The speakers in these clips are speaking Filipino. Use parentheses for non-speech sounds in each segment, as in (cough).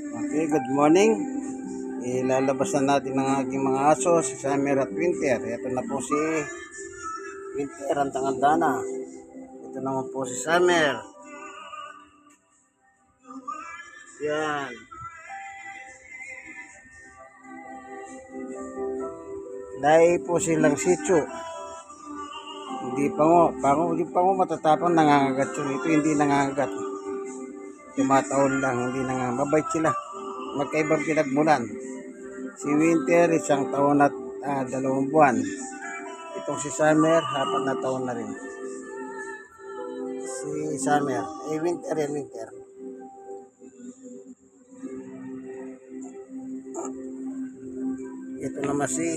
Okay, good morning. Ilalabas na natin ang aking mga aso sa summer at winter. Ito na po si winter, ang tangandana. Ito naman po si summer. Yan. Dahil po silang sityo. Hindi pa mo, pango, hindi pa mo matatapang nangangagat yun. Ito hindi nangangagat. Tumataon lang, hindi nangangagat. Mabait sila. Magkaibang pinagmulan. Si Winter, isang taon at ah, dalawang buwan. Itong si Summer, apat na taon na rin. Si Summer, eh Winter yan, Winter. Ito naman si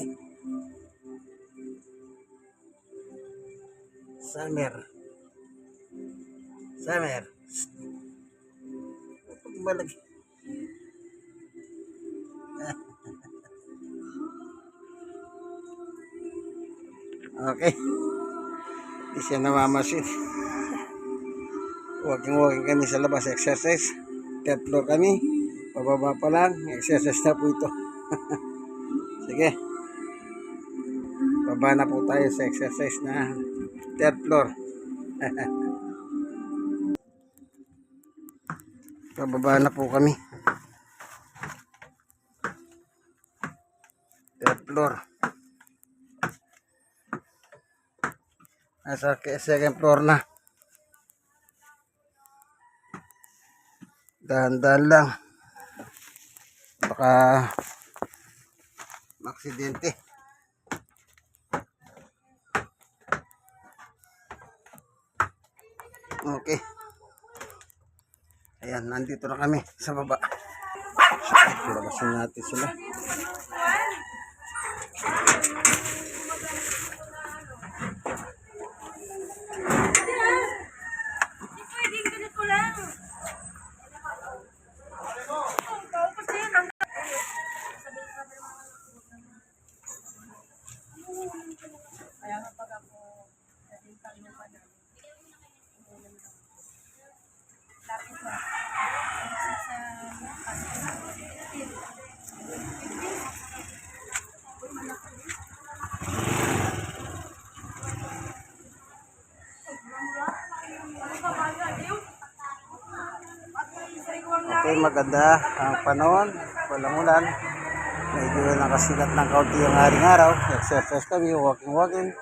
Summer. Summer. Balik. Okay. Hindi siya namamasid. Walking-walking kami sa labas, exercise. Third floor kami. Pababa pa lang, exercise na po ito. (laughs) Sige. Baba na po tayo sa exercise na third floor. (laughs) Pababa na po kami. Third floor. Nasa second floor na. Dahan-dahan lang. Baka maksidente. Okay. Ayan, nandito na kami sa baba. Labasin natin sila. Pwedeng ganito lang. Tapos yan, ang Kaya kapag ako naging kalupa na, lapit na. Sa Okay, maganda ang panahon. Walang ulan. Medyo nakasigat ng kaunti ang haring araw. Exercise kami, walking-walking.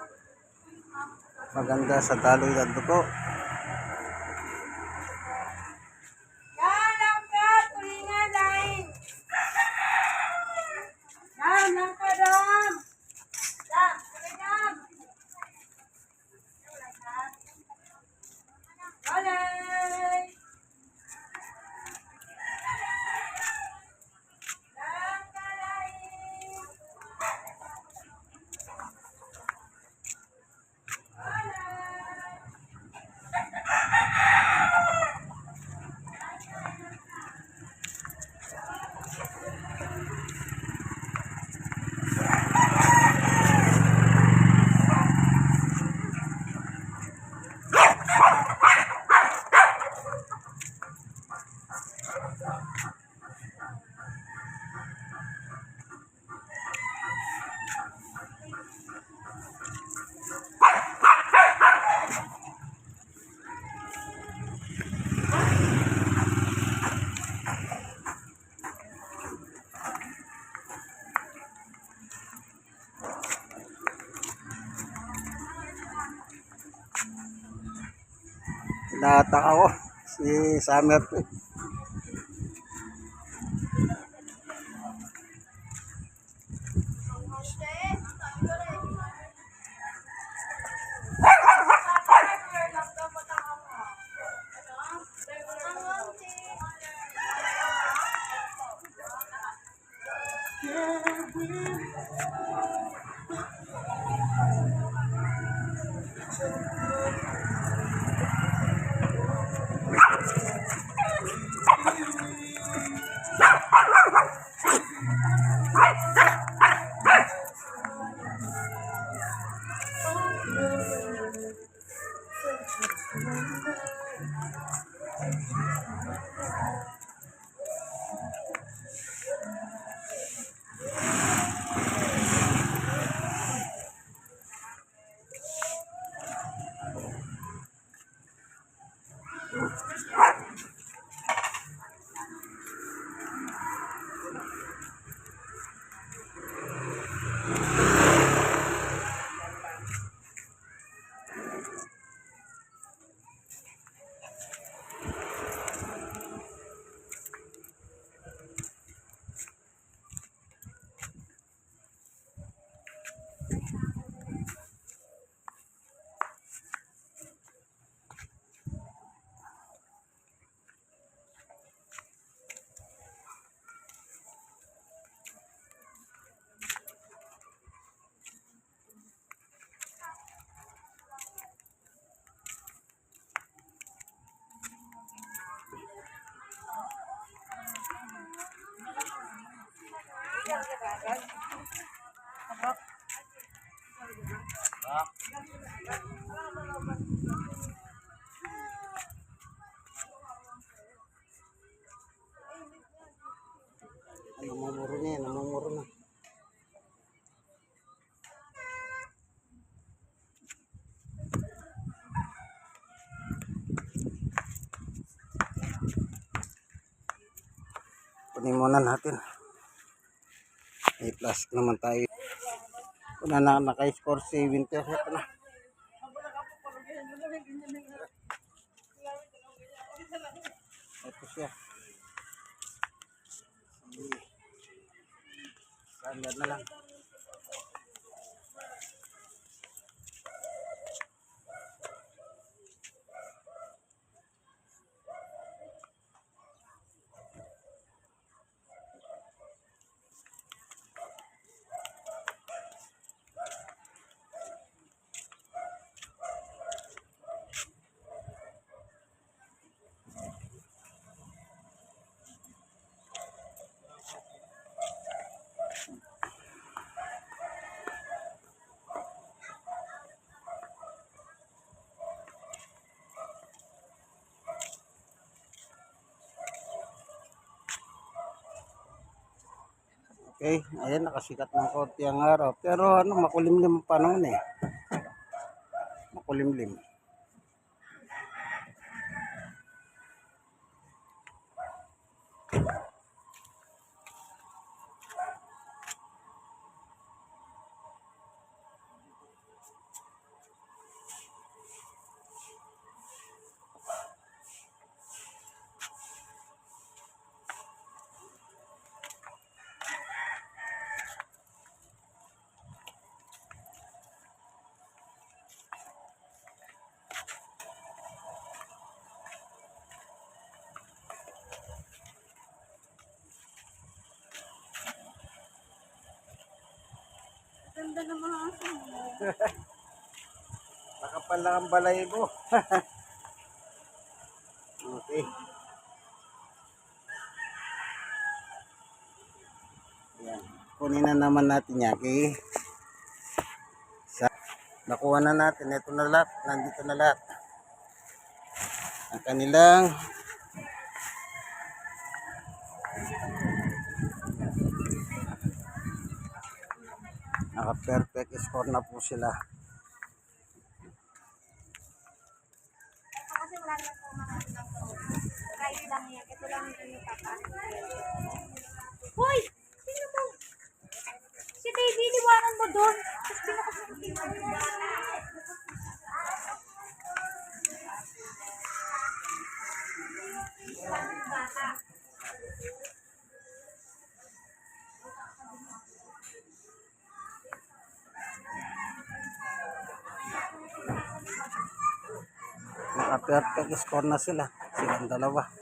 Maganda sa taloy ng dugo. Natang ako si Summer. Yeah, yeah. Muna natin. May plastic naman tayo. Kuna na naka-score 70 ako ito na. Ito siya. Standard na lang. Okay, ayan nakasikat ng konti ang araw. Pero ano, makulimlim ang panahon eh. Makulimlim. Ganda ng mga aso mo. (laughs) Nakapal lang ang balay mo. (laughs) okay. Kunin na naman natin yan. Okay. Sa, nakuha na natin. Ito na lahat. Nandito na lahat. Ang kanilang naka-perfect score na po sila. Kasi wala naman po anak ko. Kahit lang yan. Ito lang yung papa. Hoy! Naka-perfect score na sila. Silang dalawa.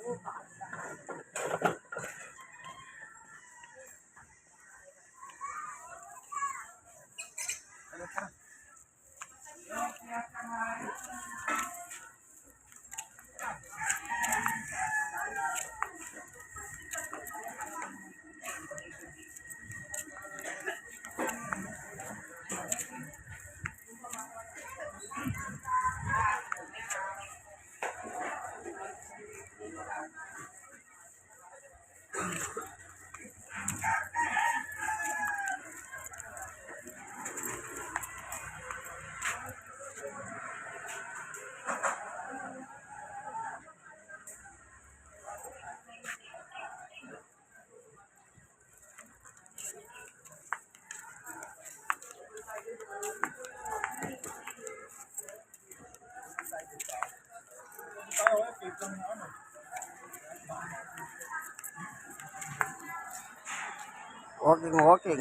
Walking, walking.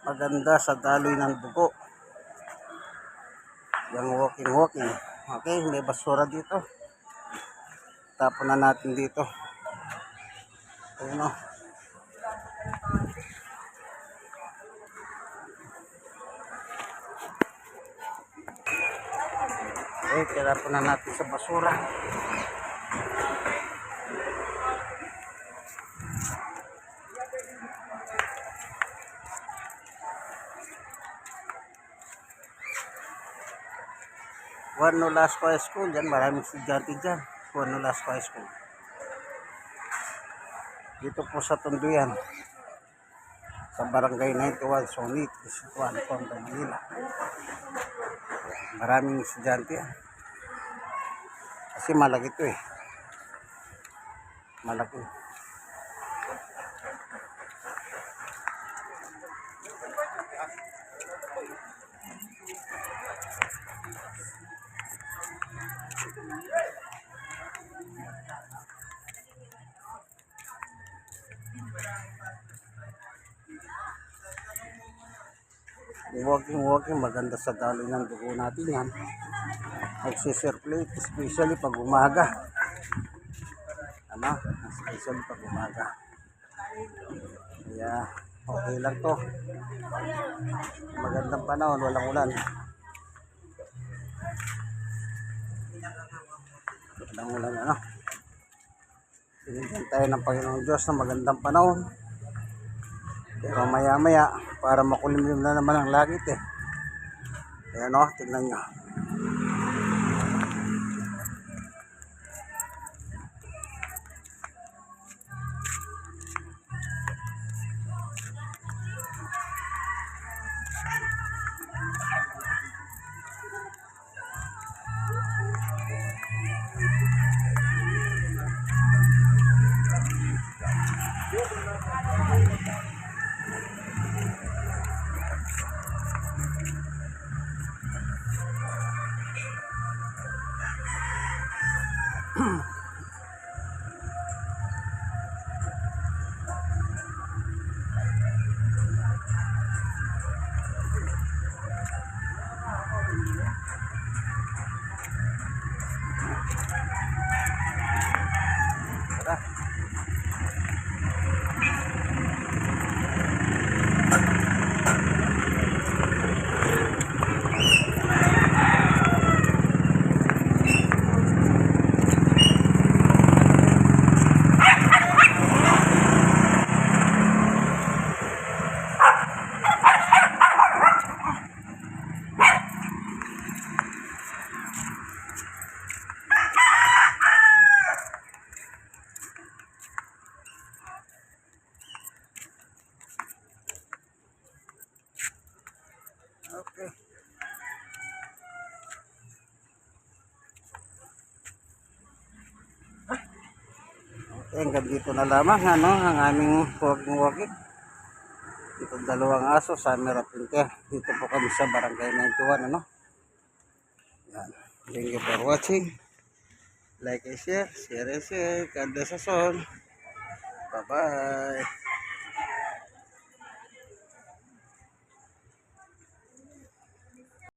Maganda sa daloy ng dugo. Yung walking, walking. Okay, may basura dito. Tapon na natin dito. Ayun o. eh tirapon na natin sa basura. Juan Nolasco High School dyan maraming estudyante dyan. Juan Nolasco High School. Dito po sa Tunduyan sa barangay 91 Sonit Isituan Pondo Manila. Maraming estudyante yan. Kasi malaki to eh. Malaki. Walking, walking, maganda sa daloy ng dugo natin yan. Nagsisirculate, especially pag umaga. Ano? Especially pag umaga. Kaya, okay lang to. Magandang panahon, walang ulan. Walang ulan, ano? Binigyan tayo ng Panginoong Diyos na magandang panahon. Pero maya maya, para makulimlim na naman ang langit eh. Ayan o, tignan nyo. Hanggang dito na lamang ano, ang aming walking. Dito dalawang aso, summer at. Dito po kami sa barangay 91, ano. Yan. Thank you for watching. Like and share, share and share. God bless. Bye-bye.